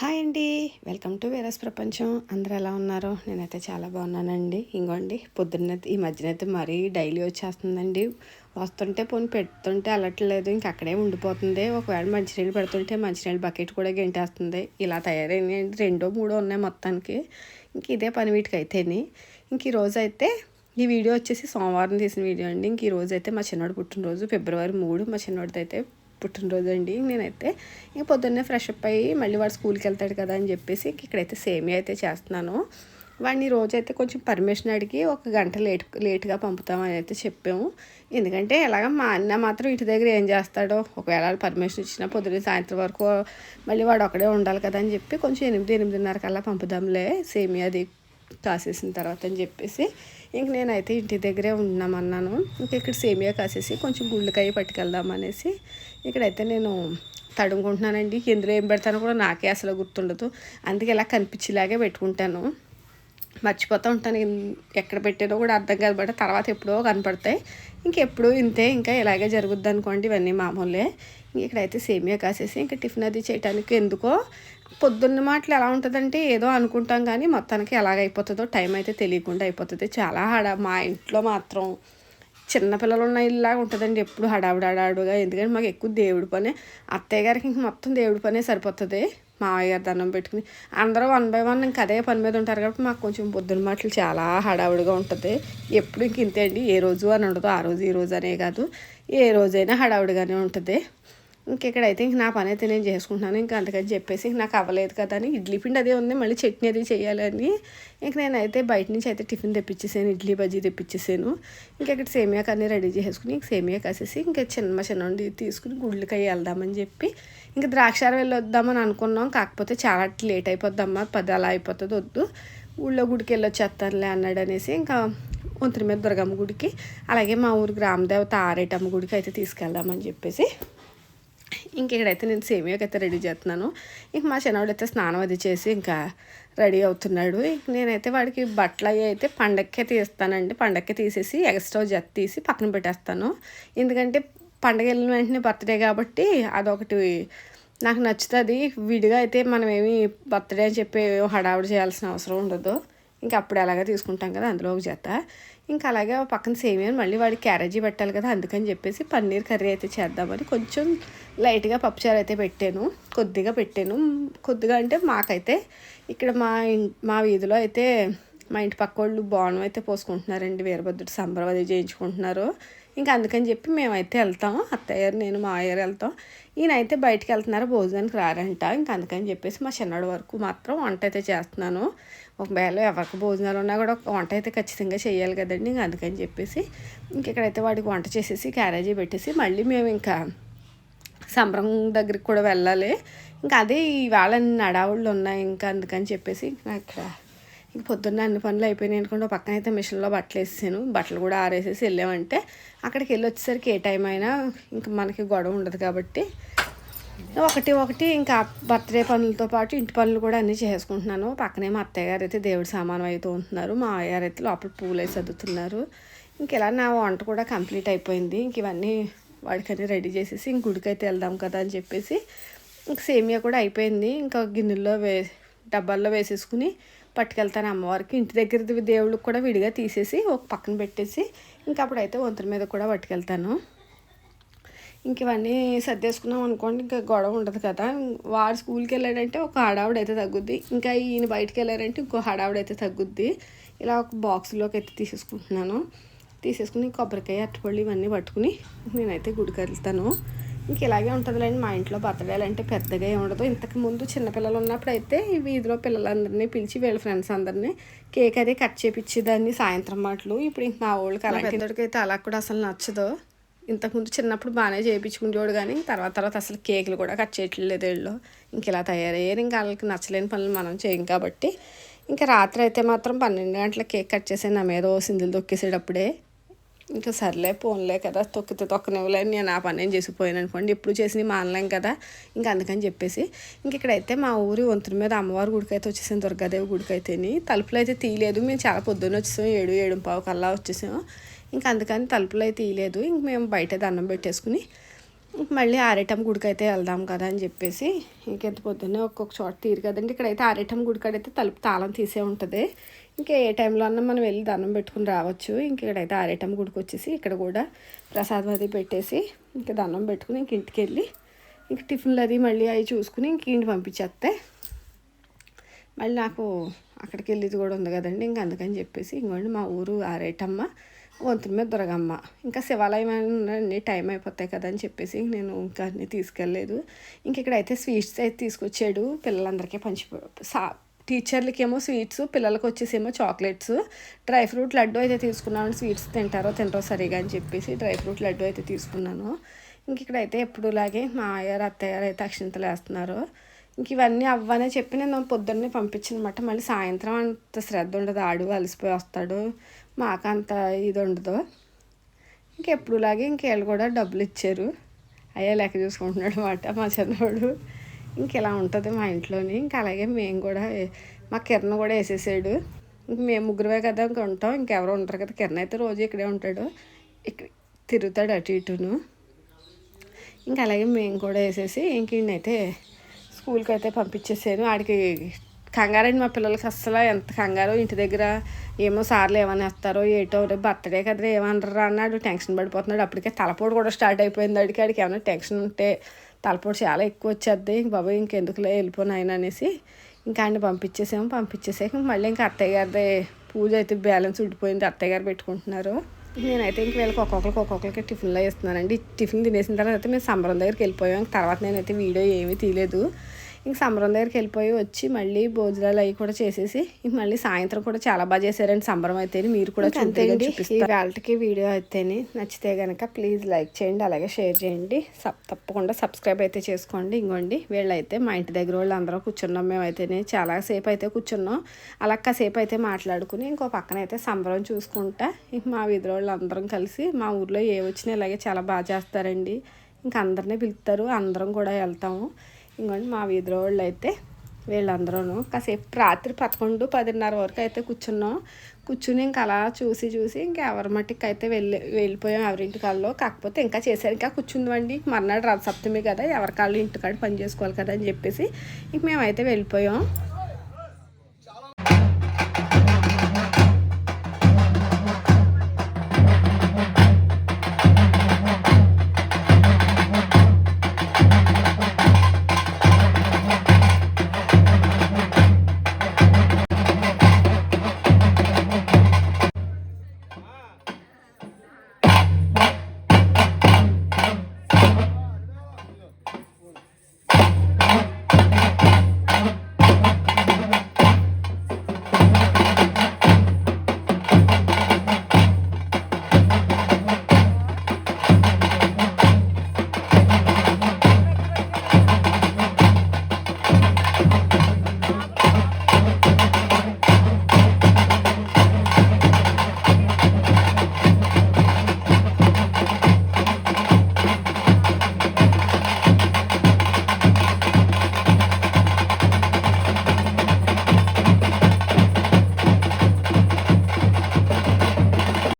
Hi అండి. Welcome to వేరస్ ప్రపంచం. అందరూ ఎలా ఉన్నారు? నేనైతే చాలా బాగున్నానండి. ఇంకోండి పొద్దున్న ఈ మధ్యన అయితే మరీ డైలీ వచ్చేస్తుందండి. వస్తుంటే పోనీ పెడుతుంటే అలట్లేదు ఇంక అక్కడే ఉండిపోతుంది. ఒకవేళ మంచినీళ్ళు పెడుతుంటే మంచినీళ్ళు బకెట్ కూడా గెంటేస్తుంది. ఇలా తయారైనాయండి రెండో మూడో ఉన్నాయి మొత్తానికి. ఇంక ఇదే పని వీటికి ఇంక ఈరోజు అయితే ఈ వీడియో వచ్చేసి సోమవారం తీసిన వీడియో అండి. ఇంక ఈ రోజు అయితే మా చిన్నోడు పుట్టినరోజు ఫిబ్రవరి మూడు. మా చిన్నోడితో అయితే పుట్టినరోజు అండి నేనైతే ఇంక పొద్దున్నే ఫ్రెష్ అప్ అయ్యి మళ్ళీ వాడు స్కూల్కి వెళ్తాడు కదా అని చెప్పేసి ఇక్కడైతే సేమియా అయితే చేస్తున్నాను. వాడిని రోజు అయితే కొంచెం పర్మిషన్ అడిగి ఒక గంట లేట్ లేట్గా పంపుతామని అయితే చెప్పాము. ఎందుకంటే ఎలాగ మా అన్న మాత్రం ఇంటి దగ్గర ఏం చేస్తాడో ఒకవేళ పర్మిషన్ ఇచ్చినా పొద్దున్న సాయంత్రం వరకు మళ్ళీ వాడు ఒకడే ఉండాలి కదా అని చెప్పి కొంచెం ఎనిమిది ఎనిమిదిన్నర కల్లా పంపుదాంలే సేమియాది కాసేసిన తర్వాత అని చెప్పేసి ఇంక నేనైతే ఇంటి దగ్గరే ఉన్నామన్నాను. ఇంక ఇక్కడ సేమియా కాసేసి కొంచెం గుళ్ళకాయ పట్టుకెళ్దాం అనేసి ఇక్కడైతే నేను తడుముకుంటున్నానండి. ఎందులో ఏం పెడతానో కూడా నాకే అసలు గుర్తుండదు. అందుకే ఇలా కనిపించేలాగే పెట్టుకుంటాను. మర్చిపోతూ ఉంటాను. ఎక్కడ పెట్టానో కూడా అర్థం కాదు. బట్ తర్వాత ఎప్పుడో కనపడతాయి. ఇంకెప్పుడు ఇంతే. ఇంకా ఇలాగే జరుగుద్ది అనుకోండి ఇవన్నీ మామూలే. ఇక్కడైతే సేమియా కాసేసి ఇంకా టిఫిన్ అది చేయడానికి ఎందుకో. పొద్దున్న మాటలు ఎలా ఉంటుందంటే ఏదో అనుకుంటాం కానీ మొత్తానికి ఎలాగైపోతుందో టైం అయితే తెలియకుండా అయిపోతుంది. చాలా హడ మా ఇంట్లో మాత్రం చిన్నపిల్లలు ఉన్న ఇల్లాగా ఉంటుందండి. ఎప్పుడు హడావుడి హడావుడిగా. ఎందుకంటే మాకు ఎక్కువ దేవుడి పనే. అత్తయ్య గారికి ఇంక మొత్తం దేవుడి పనే సరిపోతుంది. మావయ్య గారు దండం పెట్టుకుని అందరూ వన్ బై వన్ ఇంకా అదే పని మీద ఉంటారు కాబట్టి మాకు కొంచెం పొద్దున్న మాటలు చాలా హడావుడిగా ఉంటుంది. ఎప్పుడు ఇంక ఇంతే అండి. ఏ రోజు అని ఉండదు ఆ రోజు ఈ రోజు అనే కాదు. ఏ రోజైనా హడావుడిగానే ఉంటుంది. ఇంకెక్కడైతే ఇంక నా పని అయితే నేను చేసుకుంటున్నాను. ఇంకా అందుకని చెప్పేసి నాకు అవ్వలేదు కదా అని ఇడ్లీ పిండి అదే ఉంది. మళ్ళీ చట్నీ అది చేయాలని ఇంక నేనైతే బయట నుంచి అయితే టిఫిన్ తెప్పించేసాను. ఇడ్లీ బజ్జీ తెప్పించేసాను. ఇంకెక్కడ సేమియా కానీ రెడీ చేసుకుని ఇంక సేమియా కాసేసి ఇంకా చిన్న చిన్న తీసుకుని గుళ్ళకి వెళ్దామని చెప్పి ఇంకా ద్రాక్షారం వెళ్ళొద్దామని అనుకున్నాం. కాకపోతే చాలా లేట్ అయిపోద్దమ్మా. పది అలా అయిపోతుంది వద్దు. ఊళ్ళో గుడికి వెళ్ళొచ్చేస్తానులే అన్నాడు అనేసి ఇంకా ఒంతరి మీద దుర్గమ్మ గుడికి అలాగే మా ఊరు గ్రామదేవత ఆరేటమ్మ గుడికి అయితే తీసుకెళ్దామని చెప్పేసి ఇంక ఇక్కడైతే నేను సేమియాకి అయితే రెడీ చేస్తున్నాను. ఇంక మా చిన్నవాడు అయితే స్నానం అది చేసి ఇంకా రెడీ అవుతున్నాడు. నేనైతే వాడికి బట్టలు అవి అయితే పండక్కే తీస్తానండి. పండక్కే తీసేసి ఎక్స్ట్రా జత్ తీసి పక్కన పెట్టేస్తాను. ఎందుకంటే పండగ వెళ్ళిన వెంటనే బర్త్డే కాబట్టి అదొకటి నాకు నచ్చుతుంది. విడిగా అయితే మనం ఏమి బర్త్డే అని చెప్పి హడావుడి చేయాల్సిన అవసరం ఉండదు. ఇంకా అప్పుడు ఎలాగ తీసుకుంటాం కదా అందులో ఒక జత. ఇంకా అలాగే పక్కన సేమియా మళ్ళీ వాడికి క్యారేజీ పెట్టాలి కదా అందుకని చెప్పేసి పన్నీర్ కర్రీ అయితే చేద్దామని కొంచెం లైట్గా పప్పుచారు అయితే పెట్టాను. కొద్దిగా పెట్టాను. కొద్దిగా అంటే మాకైతే ఇక్కడ మా మా వీధిలో అయితే మా ఇంటి పక్క వాళ్ళు బాణం అయితే పోసుకుంటున్నారండి వీరభద్రుడు సంబరం అది చేయించుకుంటున్నారు ఇంకా అందుకని చెప్పి మేమైతే వెళ్తాం. అత్తయ్యారు నేను మా అయ్యారు వెళ్తాం. ఈయనైతే అయితే బయటికి వెళ్తున్నారు భోజనానికి రారంట. ఇంకా అందుకని చెప్పేసి మా చిన్నడు వరకు మాత్రం వంట అయితే చేస్తున్నాను. ఒకవేళ ఎవరికి భోజనాలు ఉన్నా కూడా వంట అయితే ఖచ్చితంగా చేయాలి కదండి. ఇంకా అందుకని చెప్పేసి ఇంకెక్కడైతే వాడికి వంట చేసేసి క్యారేజీ పెట్టేసి మళ్ళీ మేము ఇంకా సంబరం దగ్గరికి కూడా వెళ్ళాలి. ఇంకా అదే ఇవాళ నడావుళ్ళు ఉన్నాయి. ఇంకా అందుకని చెప్పేసి ఇక్కడ ఇంక పొద్దున్న అన్ని పనులు అయిపోయినాయి అనుకుంటే పక్కన అయితే మిషన్లో బట్టలు వేసేసాను. బట్టలు కూడా ఆరేసేసి వెళ్ళామంటే అక్కడికి వెళ్ళి వచ్చేసరికి ఏ టైం అయినా ఇంకా మనకి గొడవ ఉండదు కాబట్టి. ఒకటి ఒకటి ఇంకా బర్త్డే పనులతో పాటు ఇంటి పనులు కూడా అన్నీ చేసుకుంటున్నాను. పక్కనే మా అత్తయ్య గారు అయితే దేవుడి సామానం అవుతూ ఉంటున్నారు. మా అయ్యారు అయితే లోపల పూలు వేసి చదువుతున్నారు ఇంక ఇలా నా వంట కూడా కంప్లీట్ అయిపోయింది. ఇంక ఇవన్నీ వాడికన్నీ రెడీ చేసేసి ఇంక గుడికైతే వెళ్దాం కదా అని చెప్పేసి ఇంక సేమియా కూడా అయిపోయింది. ఇంకా గిన్నెల్లో వే డబ్బాల్లో వేసేసుకుని పట్టుకెళ్తాను అమ్మవారికి. ఇంటి దగ్గర దేవుళ్ళకి కూడా విడిగా తీసేసి ఒక పక్కన పెట్టేసి ఇంకా అప్పుడైతే వంతుల మీద కూడా పట్టుకెళ్తాను. ఇంక ఇవన్నీ సర్దేసుకున్నాం అనుకోండి ఇంకా గొడవ ఉండదు కదా. వాడు స్కూల్కి వెళ్ళాడంటే ఒక హడావుడు అయితే తగ్గుద్ది. ఇంకా ఈయన బయటకు వెళ్ళారంటే ఇంకో హడావుడు అయితే తగ్గుద్ది. ఇలా ఒక బాక్స్లోకి అయితే తీసేసుకుంటున్నాను. తీసేసుకుని కొబ్బరికాయ అరటిపళ్ళు ఇవన్నీ పట్టుకుని నేనైతే గుడికి వెళ్తాను. ఇంక ఇలాగే ఉంటుందిలేండి. మా ఇంట్లో బర్త్డేలు అంటే పెద్దగా ఉండదు. ఇంతకు ముందు చిన్నపిల్లలు ఉన్నప్పుడు అయితే ఈ వీధిలో పిల్లలందరినీ పిలిచి వీళ్ళ ఫ్రెండ్స్ అందరినీ కేక్ అది కట్ చేపించేదాన్ని సాయంత్రం మాటలు. ఇప్పుడు ఇంక మా ఊళ్ళకి అలాంటి అయితే అలా కూడా అసలు నచ్చదు. ఇంతకుముందు చిన్నప్పుడు బాగానే చేయించుకునేవాడు కానీ తర్వాత తర్వాత అసలు కేకులు కూడా కట్ చేయట్లేదు వీళ్ళు. ఇంక ఇలా తయారయ్యారు. ఇంకా వాళ్ళకి నచ్చలేని పనులు మనం చేయం కాబట్టి. ఇంకా రాత్రి అయితే మాత్రం పన్నెండు గంటల కేక్ కట్ చేసే నా మీద సిందులు తొక్కేసేటప్పుడే. ఇంకా సర్లే పోన్లే కదా తొక్కితే తొక్కనివ్వలే నేను ఆ పని నేను చేసిపోయాను అనుకోండి. ఎప్పుడు చేసినవి మానలేం కదా ఇంకా అందుకని చెప్పేసి. ఇంక ఇక్కడైతే మా ఊరి వంతుల మీద అమ్మవారి గుడికి అయితే వచ్చేసాం దుర్గాదేవి గుడికి అయితేని తలుపులు అయితే తీయలేదు మేము చాలా పొద్దున్న వచ్చేసాం ఏడు ఏడు పావు కల్లా వచ్చేసాం. ఇంకా అందుకని తలుపులు అయితే తీయలేదు ఇంక మేము బయట దండం పెట్టేసుకుని మళ్ళీ ఆరేటం గుడికి అయితే వెళ్దాం కదా అని చెప్పేసి. ఇంకెంత పొద్దున్నే ఒక్కొక్క చోట తీరు కదండి ఇక్కడైతే ఆరేటం గుడికాడైతే తలుపు తాళం తీసే ఉంటుంది. ఇంకా ఏ టైంలో అన్నా మనం వెళ్ళి దండం పెట్టుకుని రావచ్చు. ఇంక ఇక్కడైతే ఆరేటం గుడికి వచ్చేసి ఇక్కడ కూడా ప్రసాదం అది పెట్టేసి ఇంకా దండం పెట్టుకుని ఇంక ఇంటికి వెళ్ళి ఇంక టిఫిన్లు అది మళ్ళీ అవి చూసుకుని ఇంక ఇంటి పంపించేస్తే మళ్ళీ నాకు అక్కడికి వెళ్ళేది కూడా ఉంది కదండి. ఇంక అందుకని చెప్పేసి ఇంకోండి మా ఊరు ఆరేటమ్మ వంతుల మీద దొరగమ్మ. ఇంకా శివాలయం అన్నీ టైం అయిపోతాయి కదా అని చెప్పేసి నేను ఇంకా అన్ని తీసుకెళ్ళలేదు. ఇంక ఇక్కడైతే స్వీట్స్ అయితే తీసుకొచ్చాడు. పిల్లలందరికీ పంచి సా టీచర్లకేమో స్వీట్స్ పిల్లలకి వచ్చేసేమో చాక్లెట్స్. డ్రై ఫ్రూట్ లడ్డు అయితే తీసుకున్నాను. స్వీట్స్ తింటారో తింటారో సరిగా అని చెప్పేసి డ్రై ఫ్రూట్ లడ్డు అయితే తీసుకున్నాను. ఇంక ఇక్కడైతే ఎప్పుడులాగే మా అయ్యారు అత్తయ్యారు అయితే అక్షింతలు వేస్తున్నారు. ఇంక ఇవన్నీ అవ్వనే చెప్పి నేను పొద్దున్నే పంపించనమాట. మళ్ళీ సాయంత్రం అంత శ్రద్ధ ఉండదు. ఆడు అలసిపోయి వస్తాడు. మాకంత ఇది ఉండదు. ఇంకెప్పుడులాగే ఇంకేళ్ళు కూడా డబ్బులు ఇచ్చారు. అయ్యా లెక్క చూసుకుంటున్నాడు అనమాట మా చిన్నవాడు. ఇంక ఇలా ఉంటుంది మా ఇంట్లోని. ఇంక అలాగే మేము కూడా మా కిరణ్ కూడా వేసేసాడు. ఇంక మేము ముగ్గురువే కదా ఇంక ఉంటాం. ఇంకెవరు ఉంటారు కదా. కిరణ్ అయితే రోజు ఇక్కడే ఉంటాడు. ఇక్కడ తిరుగుతాడు అటు ఇటును. ఇంకా అలాగే మేము కూడా వేసేసి ఇంక ఈయనైతే స్కూల్కి అయితే పంపించేసాను. ఆడికి కంగారండి మా పిల్లలకి అస్సలు. ఎంత కంగారో ఇంటి దగ్గర ఏమో సార్లు ఏమనేస్తారో ఏటో రేపు బర్త్డే కదా ఏమనరా అన్నాడు. టెన్షన్ పడిపోతున్నాడు. అప్పటికే తలపోటు కూడా స్టార్ట్ అయిపోయింది. అడిగి ఆడికి ఏమైనా టెన్షన్ ఉంటే తలపోటు చాలా ఎక్కువ వచ్చేద్ది ఇంక బాబాయ్ ఇంకెందుకులే వెళ్ళిపోను ఆయన అనేసి ఇంకా ఆయన పంపించేసాము. పంపించేసాక మళ్ళీ ఇంకా అత్తయ్య గారిది పూజ అయితే బ్యాలెన్స్ ఉండిపోయింది అత్తయ్య గారు పెట్టుకుంటున్నారు. నేనైతే ఇంక వీళ్ళకి ఒక్కొక్కరికి ఒక్కొక్కరికి టిఫిన్లో ఇస్తున్నానండి. టిఫిన్ తినేసిన తర్వాత అయితే మేము సంబరం దగ్గరికి వెళ్ళిపోయాం. తర్వాత నేనైతే వీడియో ఏమీ తీయలేదు. ఇంక సంబరం దగ్గరికి వెళ్ళిపోయి వచ్చి మళ్ళీ భోజనాలు అవి కూడా చేసేసి ఇంక మళ్ళీ సాయంత్రం కూడా చాలా బాగా చేశారండి సంబరం అయితే మీరు కూడా చూడండి ఈ వాళ్ళకి వీడియో అయితేనే నచ్చితే కనుక ప్లీజ్ లైక్ చేయండి అలాగే షేర్ చేయండి. సబ్ తప్పకుండా సబ్స్క్రైబ్ అయితే చేసుకోండి. ఇంకోండి వీళ్ళైతే మా ఇంటి దగ్గర వాళ్ళు అందరూ కూర్చున్నాం. మేమైతేనే చాలా సేపు అయితే కూర్చున్నాం. అలా కాసేపు అయితే మాట్లాడుకుని ఇంకో పక్కన అయితే సంబరం చూసుకుంటా ఇంక మా వీధి వాళ్ళు అందరం కలిసి మా ఊర్లో ఏ వచ్చినా ఇలాగే చాలా బాగా చేస్తారండి. ఇంక అందరినీ పిలుస్తారు అందరం కూడా వెళ్తాము. ఇంకోండి మా వీధిలో వాళ్ళు అయితే వీళ్ళందరూ కాసేపు రాత్రి పదకొండు పదిన్నర వరకు అయితే కూర్చున్నాం. కూర్చుని ఇంకా అలా చూసి చూసి ఇంకా ఎవరి మట్టికి అయితే వెళ్ళి వెళ్ళిపోయాం ఎవరింటి కాళ్ళలో కాకపోతే ఇంకా చేశారు. ఇంకా కూర్చుందామండి మర్నాడు రథ సప్తమి కదా ఎవరి కాళ్ళు ఇంటికాడ పని చేసుకోవాలి కదా అని చెప్పేసి ఇంక మేమైతే వెళ్ళిపోయాం.